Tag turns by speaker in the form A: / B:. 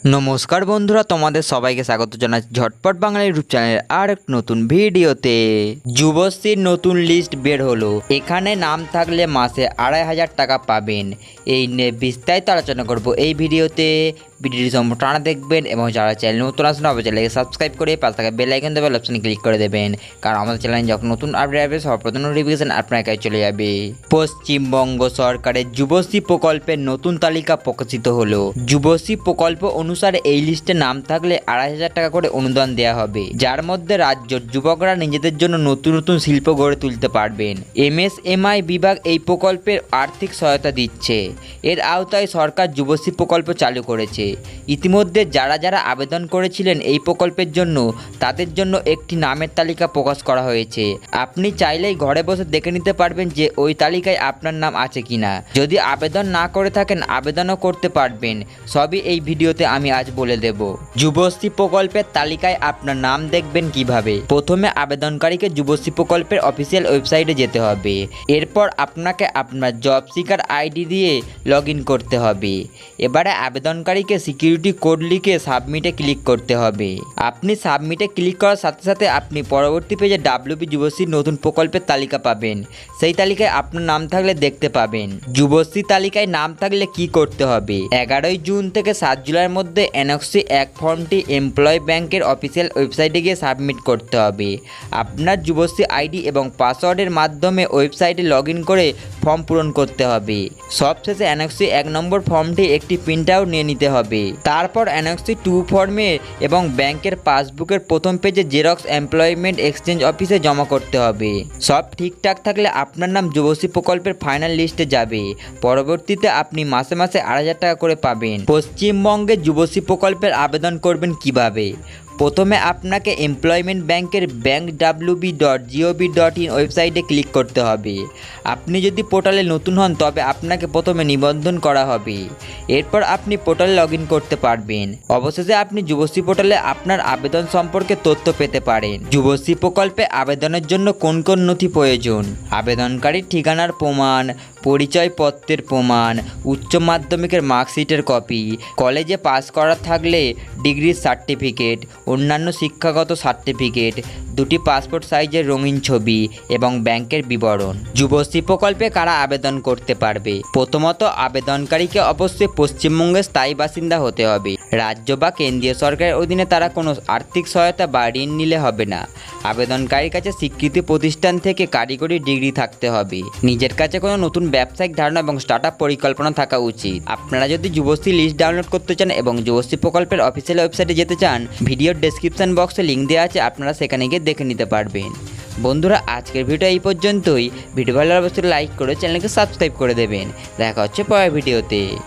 A: নমস্কার বন্ধুরা, তোমাদের সবাইকে স্বাগত জানাচ্ছি ঝটপট বাংলা ইউটিউব চ্যানেলের আর এক নতুন ভিডিওতে। যুবশ্রীর নতুন লিস্ট বের হলো। এখানে নাম থাকলে মাসে আড়াই হাজার টাকা পাবেন। এই নিয়ে বিস্তারিত আলোচনা করব এই ভিডিওতে। ভিডিওটি সম্পূর্ণ টানা দেখবেন এবং যারা চ্যানেল নতুন আসেন হবে চ্যানেলকে সাবস্ক্রাইব করে পাশে থাকা বেল আইকন দেবেন অপশনে ক্লিক করে দেবেন। কারণ আমাদের চ্যানেলে যখন নতুন আপডেট আসবে সর্বপ্রথম নোটিফিকেশন আপনার কাছে চলে যাবে। পশ্চিমবঙ্গ সরকারের যুবশ্রী প্রকল্পের নতুন তালিকা প্রকাশিত হলো। যুবশ্রী প্রকল্প অনুসারে এই লিস্টে নাম থাকলে আড়াই হাজার টাকা করে অনুদান দেওয়া হবে। যার মধ্যে রাজ্যের যুবকরা নিজেদের জন্য নতুন নতুন শিল্প গড়ে তুলতে পারবেন। এমএসএমআই বিভাগ এই প্রকল্পের আর্থিক সহায়তা দিচ্ছে। এর আওতায় সরকার যুবশ্রী প্রকল্প চালু করেছে। ইতিমধ্যে যারা যারা আবেদন করেছিলেন এই প্রকল্পের জন্য, তাদের জন্য একটি নামের তালিকা প্রকাশ করা হয়েছে। আপনি চাইলেই ঘরে বসে দেখে নিতে পারবেন যে ওই তালিকায় আপনার নাম আছে কিনা। যদি আবেদন না করে থাকেন, আবেদনও করতে পারবেন। সবই এই ভিডিওতে আমি আজ বলে দেব। যুবশ্রী প্রকল্পের তালিকায় আপনার নাম দেখবেন কীভাবে? প্রথমে আবেদনকারীকে যুবশ্রী প্রকল্পের অফিসিয়াল ওয়েবসাইটে যেতে হবে। এরপর আপনাকে আপনার জব সিকার আইডি দিয়ে লগ করতে হবে। এবারে আবেদনকারীকে সিকিউরিটি কোড লিখে সাবমিটে ক্লিক করতে হবে। আপনি সাবমিটে ক্লিক করার সাথে সাথে আপনি পরবর্তী পেজে ডাব্লিউপি যুবশ্রীর নতুন প্রকল্পের তালিকা পাবেন। সেই তালিকায় আপনার নাম থাকলে দেখতে পাবেন। যুবশ্রী তালিকায় নাম থাকলে কি করতে হবে? এগারোই জুন থেকে সাত জুলাইয়ের মধ্যে এনএক্সি এক ফর্মটি এমপ্লয় ব্যাংকের অফিসিয়াল ওয়েবসাইটে গিয়ে সাবমিট করতে হবে। আপনার যুবশ্রী আইডি এবং পাসওয়ার্ডের মাধ্যমে ওয়েবসাইটে লগ করে ফর্ম পূরণ করতে হবে। সবশেষে অ্যানেক্সি এক নম্বর ফর্মটি একটি প্রিন্ট আউট নিয়ে নিতে হবে। তারপর এনএক্সি টু ফর্মে এবং ব্যাংকের পাসবুকের প্রথম পেজে জেরক্স এমপ্লয়মেন্ট এক্সচেঞ্জ অফিসে জমা করতে হবে। সব ঠিকঠাক থাকলে আপনার নাম যুবশ্রী প্রকল্পের ফাইনাল লিস্টে যাবে। পরবর্তীতে আপনি মাসে মাসে আড়াই হাজার টাকা করে পাবেন। পশ্চিমবঙ্গে যুবশ্রী প্রকল্পের আবেদন করবেন কীভাবে? প্রথমে আপনাকে এমপ্লয়মেন্ট ব্যাংকের bank WB dot GOB dot in ওয়েবসাইটে ক্লিক করতে হবে। আপনি যদি পোর্টালে নতুন হন, তবে আপনাকে প্রথমে নিবন্ধন করা হবে। এরপর আপনি পোর্টালে লগ করতে পারবেন। অবশেষে আপনি যুবশ্রী পোর্টালে আপনার আবেদন সম্পর্কে তথ্য পেতে পারেন। যুবশ্রী প্রকল্পে আবেদনের জন্য কোন কোন নথি প্রয়োজন? আবেদনকারীর ঠিকানার প্রমাণ পরিচয়পত্রের প্রমাণ, উচ্চ মাধ্যমিকের মার্কশিটের কপি, কলেজে পাস করা থাকলে ডিগ্রির সার্টিফিকেট, অন্যান্য শিক্ষাগত সার্টিফিকেট, দুটি পাসপোর্ট সাইজের রঙিন ছবি এবং ব্যাংকের বিবরণ। যুবশ্রী প্রকল্পে কারা আবেদন করতে পারবে? প্রথমত, আবেদনকারীকে অবশ্যই পশ্চিমবঙ্গের স্থায়ী বাসিন্দা হতে হবে। রাজ্য বা কেন্দ্রীয় সরকারের অধীনে তারা কোনো আর্থিক সহায়তা বা ঋণ নিলে হবে না। আবেদনকারীর কাছে স্বীকৃতি প্রতিষ্ঠান থেকে কারিগরি ডিগ্রি থাকতে হবে। নিজের কাছে কোনো নতুন ব্যবসায়িক ধারণা এবং স্টার্ট পরিকল্পনা থাকা উচিত। আপনারা যদি যুবশ্রী লিস্ট ডাউনলোড করতে চান এবং যুবশ্রী প্রকল্পের অফিসিয়াল ওয়েবসাইটে যেতে চান ভিডিওর ডেসক্রিপশন বক্সে লিঙ্ক দেওয়া আছে, আপনারা সেখানে গিয়ে দেখে নিতে পারবেন। বন্ধুরা, আজকের ভিডিও এই পর্যন্তই। ভিডিও ভালো অবশ্যই লাইক করে চ্যানেলকে সাবস্ক্রাইব করে দেবেন। দেখা হচ্ছে পরের ভিডিওতে।